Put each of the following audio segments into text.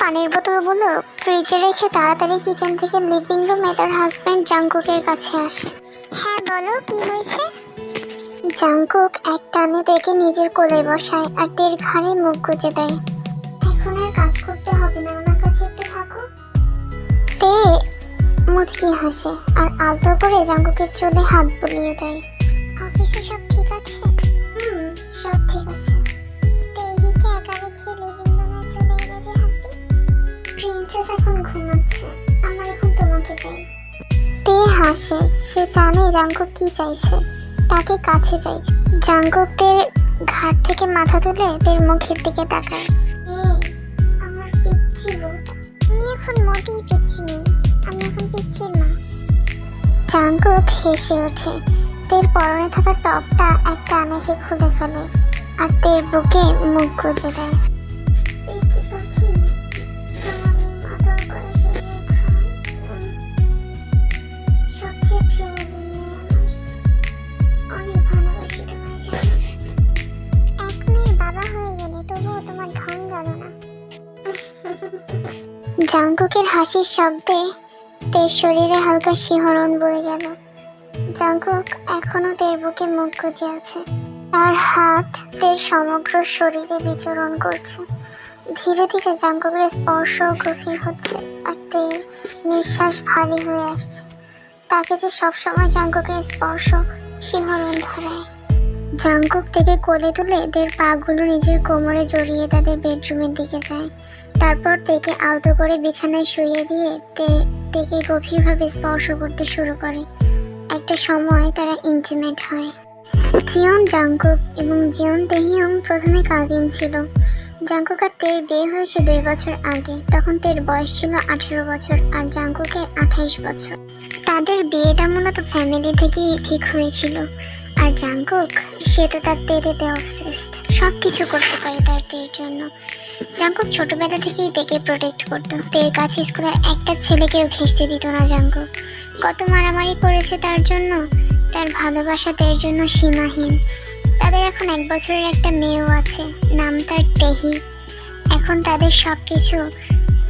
পানির বোতলগুলো ফ্রিজে রেখে তাড়াতাড়ি কিচেন থেকে লিভিং রুমে তার হাজব্যান্ড জাংকুকের কাছে আসে। হ্যাঁ বলো কি হয়েছে? জাংকুক এক টানে দেখে নিজের কোলে বসায় আর তের ঘাড়ে মুখ গুজে দেয়। এখন আর কাজ করতে হবে না আমার কাছে একটু থাকো তে মুচকি হাসে আর আলতো করে জাঙ্কুকের চুলে হাত বুলিয়ে দেয়। হাসে সে জানে জাঙ্কুক কি চাইছে। তাকে কাছে চাইছে জাঙ্কুক তের ঘাট থেকে মাথা তুলে তের মুখের দিকে তাকায়। আমার পিচ্ছি আমি এখন মোটেই পিচ্ছি আমি এখন পিচ্ছির মা জাঙ্কুক হেসে ওঠে। তের পরনে থাকা টপটা একটা আনাসে খুলে ফেলে। আর তের বুকে মুখ গুজে দেয়। জাঙ্কুকের হাসির শব্দে তের শরীরে হালকা শিহরণ বয়ে গেল। জাঙ্কুক এখনও তের বুকে মুখ গুজে আছে। তার হাত তের সমগ্র শরীরে বিচরণ করছে। ধীরে ধীরে জাঙ্কুকের স্পর্শ গভীর হচ্ছে আর তের নিঃশ্বাস ভারী হয়ে আসছে। তাকে যে সবসময় জাঙ্কুকের স্পর্শ শিহরণ ধরায়। জাঙ্কুক থেকে কোলে তুলে দের পাগুলো নিজের কোমরে জড়িয়ে তাদের বেডরুমের দিকে যায়। তারপর তেকে আলতো করে বিছানায় শুয়ে দিয়ে তেকে গভীরভাবে স্পর্শ করতে শুরু করে। একটা সময় তারা ইন্টিমেট হয়। জিয়ন, জাংকুক এবং জিয়ন তেহিয়ং প্রথমে কাজিন ছিল। জাংকুক আর তের বিয়ে হয়েছে দুই বছর আগে। তখন তের বয়স ছিল আঠেরো বছর আর জাংকুকের আঠাইশ বছর। তাদের বিয়েটা মূলত ফ্যামিলি থেকেই ঠিক হয়েছিল। আর জাংকুক, সে তো তার তেতে অবসেসড সব কিছু করতে পারে তার তের জন্য। জাঙ্কুক ছোটবেলা থেকেই তেকে প্রোটেক্ট করতো। তের কাছে স্কুলের একটা ছেলেকেও ঘেঁষতে দিত না জাঙ্কুক। কত মারামারি করেছে তার জন্য? তার ভালোবাসা তের জন্য সীমাহীন। তাদের এখন এক বছরের একটা মেয়েও আছে, নাম তার টেহি এখন তাদের সব কিছু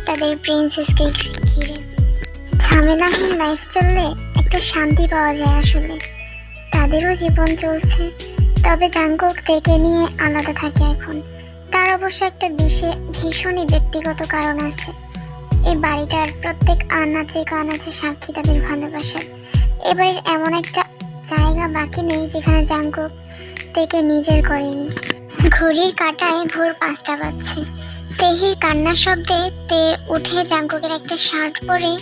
তাদের প্রিন্সেসকে ঘিরে। ঝামেলাহীন লাইফ চললে একটা শান্তি পাওয়া যায় আসলে। তাদেরও জীবন চলছে। তবে জাঙ্কুক তেকে নিয়ে আলাদা থাকে এখন। তার অবশ্য একটা বিশে ভীষণই ব্যক্তিগত কারণ আছে। এই বাড়িটার প্রত্যেক আনাচে কানাচে সাক্ষী তাদের ভালোবাসার এবারের এমন একটা জায়গা বাকি নেই যেখানে জাঙ্কুক থেকে নিজের করেনি ঘড়ির কাটায় ভোর পাঁচটা বাজছে। তেহির কান্নার শব্দে তে উঠে জাঙ্কুকের একটা শার্ট পরে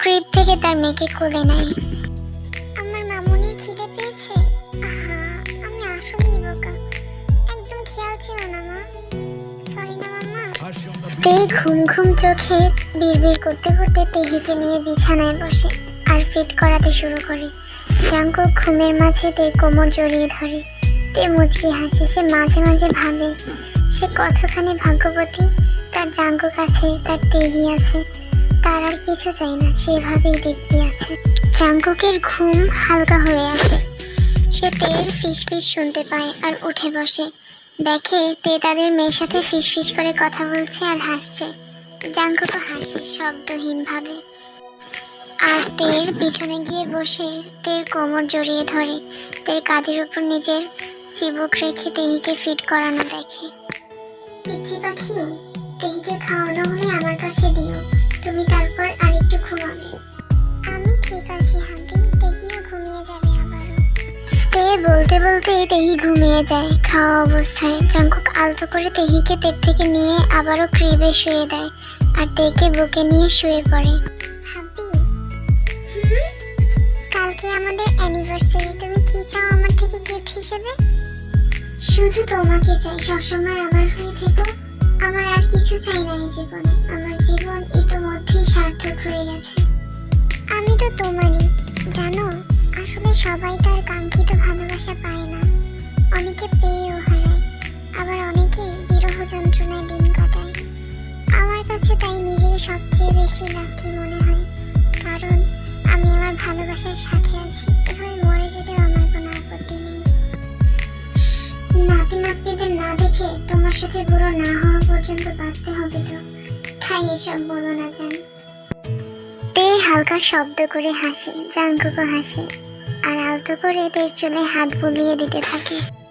ক্রিপ থেকে তার মেয়েকে কোলে নেয়। তে ঘুম ঘুম চোখে বিড়বিড় করতে করতে তেহিকে নিয়ে বিছানায় বসে আর ফিট করাতে শুরু করে। জাঙ্কুক ঘুমের মাঝে তে কোমর জড়িয়ে ধরে। তে মুচকি হাসে, সে মাঝে মাঝে ভাবে। সে কতখানি ভাগ্যবতী? তার জাঙ্কুক আছে তার তেহি আছে। তার আর কিছু চাই না সেভাবেই দিব্যি আছে। জাঙ্কুকের ঘুম হালকা হয়ে আসে। সে তের ফিস ফিস শুনতে পায় আর উঠে বসে। দেখে তে তাদের মেয়ের সাথে ফিস ফিস করে কথা বলছে আর হাসছে। জাঙ্কুকও হাসে শব্দহীনভাবে। আর তের পিছনে গিয়ে বসে তের কোমর জড়িয়ে ধরে। তের কাঁধের উপর নিজের চিবুক রেখে তেহিকে ফিট করানো দেখে। পিচ্ছি পাখি, তেহিকে খাওয়ানো হলে আমার কাছে দিও। তুমি তারপর আরেকটু ঘুমাবে। বলতে বলতে তেহি ঘুমিয়ে যায়। খাওয়া অবস্থায় জাঙ্কুক আলতো করে তেহিকে পেট থেকে নিয়ে আবারও ক্রিবে শুয়ে দেয় আর তেকে বুকে নিয়ে শুয়ে পড়ে। কালকে আমাদের অ্যানিভার্সারি তুমি কি চাও আমার থেকে গিফট হিসেবে? শুধু তোমাকে চাই, সবসময় আমার হয়ে থেকো। আমার আর কিছু চাই না এই জীবনে। আমার জীবন ইতোমধ্যেই সার্থক হয়ে গেছে। আমি তো তোমারই, জানো? তাই নিজেকে সবচেয়ে বেশি লাকি মনে হয়। কারণ আমি আমার ভালোবাসার সাথে আছি। এভাবে মরে যেতেও আমার কোনো আপত্তি নেই। নাতি নাতনিদের না দেখে তোমার সাথে বুড়ো না হওয়া পর্যন্ত বাঁচতে হবে তো। খাই এসব বলো না জান। তে হালকা শব্দ করে হাসে জাঙ্কুকও হাসে। আর আলতো করে তের চুলে হাত বুলিয়ে দিতে থাকে।